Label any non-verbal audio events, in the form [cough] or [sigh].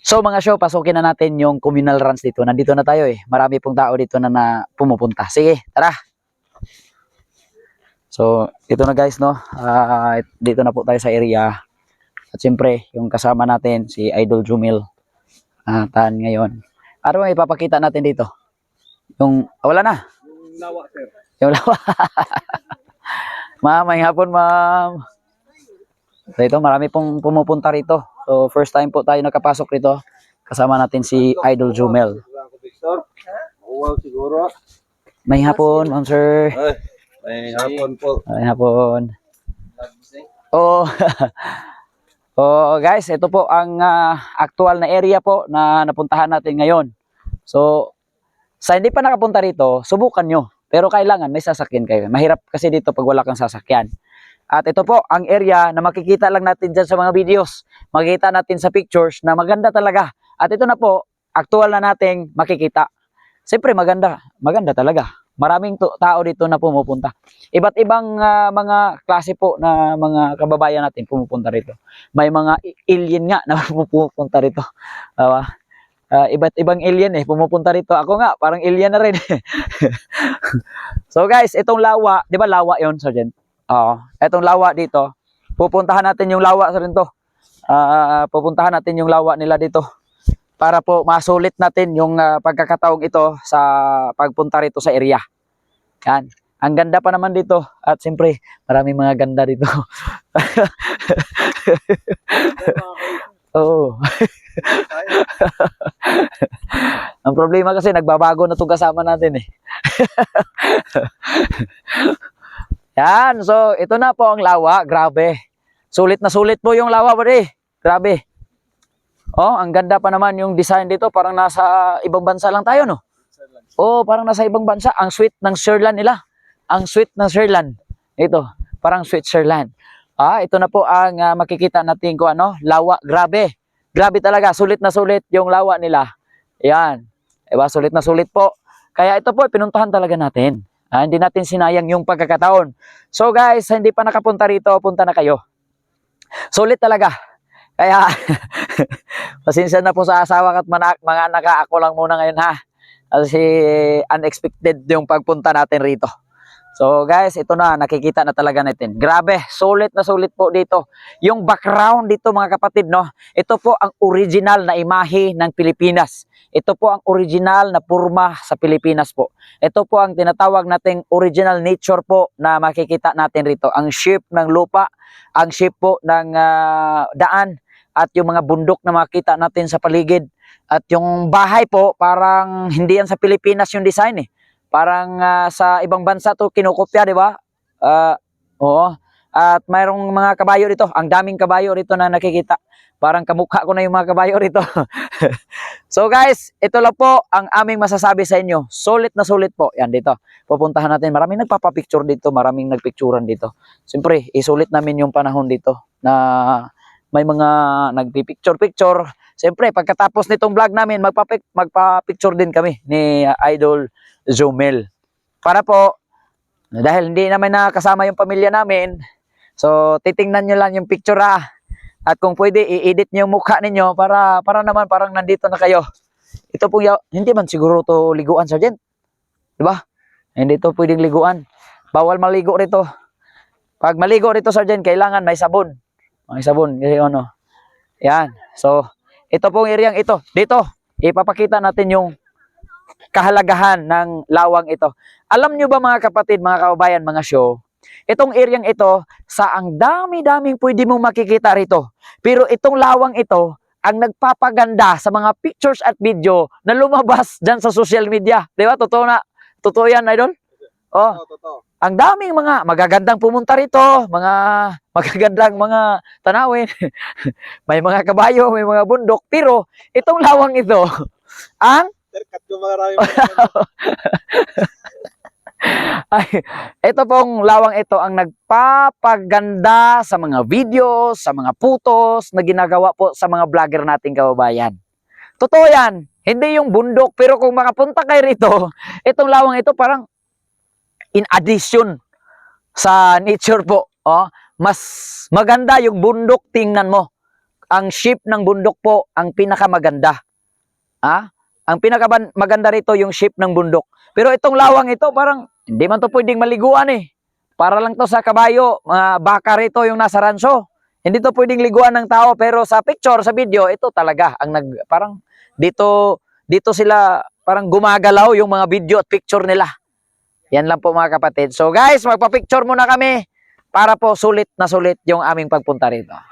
So mga show, pasukin na natin yung communal runs dito. Nandito na tayo eh. Marami pong tao dito na, na pumupunta. Sige, tara. So, ito na guys, no? Ah, dito na po tayo sa area. At siyempre, yung kasama natin, si Idol Jumil. Ah, tan ngayon. Ano bang ipapakita natin dito? Yung, ah, wala na. Lawa, sir. Yung lawa. [laughs] ma'am, may hapon, ma'am. So ito, marami pong pumupunta rito. So first time po tayo nakapasok rito. Kasama natin si Idol Jumel. Wow, siguro. May hapon, ma'am sir. Ay, may hapon po. May hapon. Oh. [laughs] oh, guys, ito po ang ah, actual na area po na napuntahan natin ngayon. So, sa hindi pa nakapunta rito, subukan nyo. Pero kailangan may sasakyan kayo. Mahirap kasi dito pag wala kang sasakyan. At ito po, ang area na makikita lang natin dyan sa mga videos. Makikita natin sa pictures na maganda talaga. At ito na po, actual na nating makikita. Siyempre maganda, maganda talaga. Maraming tao dito na pumupunta. Iba't ibang ah, mga klase po na mga kababayan natin pumupunta rito. May mga alien nga na [laughs] pumupunta rito. Ah, ah, iba't ibang alien eh pumupunta rito. Ako nga, parang alien na rin. [laughs] so guys, itong lawa, 'di ba lawa 'yon, Sergeant? Oo. Itong lawa dito, pupuntahan natin yung lawa sa rin to. Ah, pupuntahan natin yung lawa nila dito para po masulit natin yung ah, pagkakataong ito sa pagpunta rito sa area. Yan. Ang ganda pa naman dito at siyempre maraming mga ganda dito. [laughs] Oo. [laughs] Ang problema kasi nagbabago na itong kasama natin eh. [laughs] Yan, so ito na po ang lawa, grabe. Sulit na sulit po yung lawa, buddy. Grabe. Oh, ang ganda pa naman yung design dito, parang nasa ibang bansa lang tayo, no? Oh, parang nasa ibang bansa. Ang sweet ng Sherland nila. Ang sweet ng Sherland. Ito, parang Switzerland. Ah, ito na po ang ah, makikita natin ko ano, lawa, grabe. Grabe talaga, sulit na sulit yung lawa nila. Yan. Diba, sulit na sulit po. Kaya ito po, pinuntahan talaga natin. Ah, hindi natin sinayang yung pagkakataon. So guys, hindi pa nakapunta rito, punta na kayo. Sulit talaga. Kaya, [laughs] pasensya na po sa asawa at mga, mga anak, ako lang muna ngayon ha. Kasi unexpected yung pagpunta natin rito. So guys, ito na, nakikita na talaga natin. Grabe, sulit na sulit po dito. Yung background dito mga kapatid, no? Ito po ang original na imahe ng Pilipinas. Ito po ang original na purma sa Pilipinas po. Ito po ang tinatawag nating original nature po na makikita natin rito. Ang shape ng lupa, ang shape po ng ah, daan, at yung mga bundok na makita natin sa paligid. At yung bahay po, parang hindi yan sa Pilipinas yung design eh. Parang ah, sa ibang bansa to kinukopya, di ba? Ah, oo. At mayroong mga kabayo dito. Ang daming kabayo rito na nakikita. Parang kamukha ko na yung mga kabayo rito. [laughs] so guys, ito lang po ang aming masasabi sa inyo. Sulit na sulit po. Yan dito. Pupuntahan natin. Maraming nagpapapicture dito. Maraming nagpicturan dito. Siyempre, isulit namin yung panahon dito na may mga nagpipicture-picture. Siyempre, pagkatapos nitong vlog namin, magpapic magpa-picture din kami ni uh, Idol Zomel. Para po, dahil hindi naman nakasama yung pamilya namin, so titingnan nyo lang yung picture ah. At kung pwede, i-edit nyo yung mukha ninyo para, para naman parang nandito na kayo. Ito po, hindi man siguro to liguan, Sergeant. Di ba? Hindi to pwedeng liguan. Bawal maligo rito. Pag maligo rito, Sergeant, kailangan may sabon. May sabon, kasi ano. Yan. So, ito pong area ito. Dito, ipapakita natin yung kahalagahan ng lawang ito. Alam nyo ba mga kapatid, mga kababayan, mga show, itong area ito, sa ang dami-daming pwede mong makikita rito. Pero itong lawang ito, ang nagpapaganda sa mga pictures at video na lumabas dyan sa social media. Di ba? Totoo na. Totoo yan, Idol? Oh, Totoo, totoo. ang daming mga magagandang pumunta rito, mga magagandang mga tanawin. [laughs] may mga kabayo, may mga bundok, pero itong lawang ito, [laughs] ang Sir, ko marami. [laughs] ay, ito pong lawang ito ang nagpapaganda sa mga videos, sa mga putos na ginagawa po sa mga vlogger nating kababayan. Totoo yan. Hindi yung bundok, pero kung makapunta kayo rito, [laughs] itong lawang ito parang in addition sa nature po. Oh, mas maganda yung bundok tingnan mo. ang shape ng bundok po ang pinakamaganda. Ha? Ang pinakamaganda rito yung shape ng bundok. Pero itong lawang ito, parang hindi man to pwedeng maliguan eh. Para lang to sa kabayo, mga baka rito yung nasa ranso. Hindi to pwedeng liguan ng tao pero sa picture, sa video, ito talaga ang nag parang dito dito sila parang gumagalaw yung mga video at picture nila. Yan lang po mga kapatid. So guys, magpa-picture muna kami para po sulit na sulit yung aming pagpunta rito.